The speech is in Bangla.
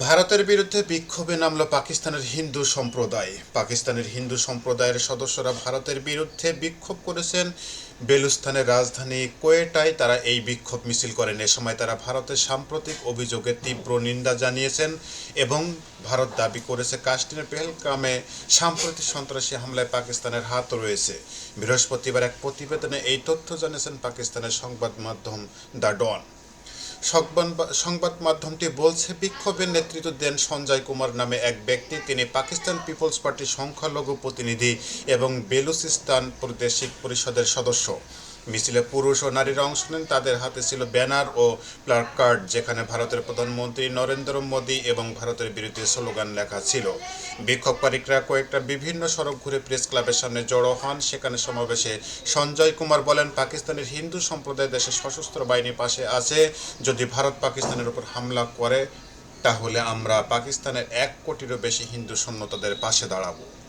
ভারতের বিরুদ্ধে বিক্ষোভে নামল পাকিস্তানের হিন্দু সম্প্রদায়। পাকিস্তানের হিন্দু সম্প্রদায়ের সদস্যরা ভারতের বিরুদ্ধে বিক্ষোভ করেছেন। বেলুস্তানের রাজধানী কোয়েটায় তারা এই বিক্ষোভ মিছিল করেন। এ সময় তারা ভারতের সাম্প্রতিক অভিযোগের তীব্র নিন্দা জানিয়েছেন এবং ভারত দাবি করেছে কাশ্মীরের পেহেলগামে সাম্প্রতিক সন্ত্রাসী হামলায় পাকিস্তানের হাত রয়েছে। বৃহস্পতিবার এক প্রতিবেদনে এই তথ্য জানিয়েছেন পাকিস্তানের সংবাদ মাধ্যম দ্য ডন। সংবাদ- মাধ্যমটি বলছে, বিক্ষোভের নেতৃত্ব দেন সঞ্জয় কুমার নামে এক ব্যক্তি। তিনি পাকিস্তান পিপলস পার্টির সংখ্যালঘু প্রতিনিধি এবং বেলুচিস্তান প্রাদেশিক পরিষদের সদস্য। মিছিলে পুরুষ ও নারীরা অংশ নেন। তাদের হাতে ছিল ব্যানার ও প্লাকার্ড যেখানে ভারতের প্রধানমন্ত্রী নরেন্দ্র মোদী এবং ভারতের বিরুদ্ধে স্লোগান লেখা ছিল। বিক্ষোভকারীরা কয়েকটা বিভিন্ন সড়ক ঘুরে প্রেস ক্লাবের সামনে জড়ো হন। সেখানে সমাবেশে সঞ্জয় কুমার বলেন, পাকিস্তানের হিন্দু সম্প্রদায় দেশের সশস্ত্র বাহিনীর পাশে আছে। যদি ভারত পাকিস্তানের উপর হামলা করে, তাহলে আমরা পাকিস্তানের এক কোটিরও বেশি হিন্দু সৈন্য তাদের পাশে দাঁড়াবো।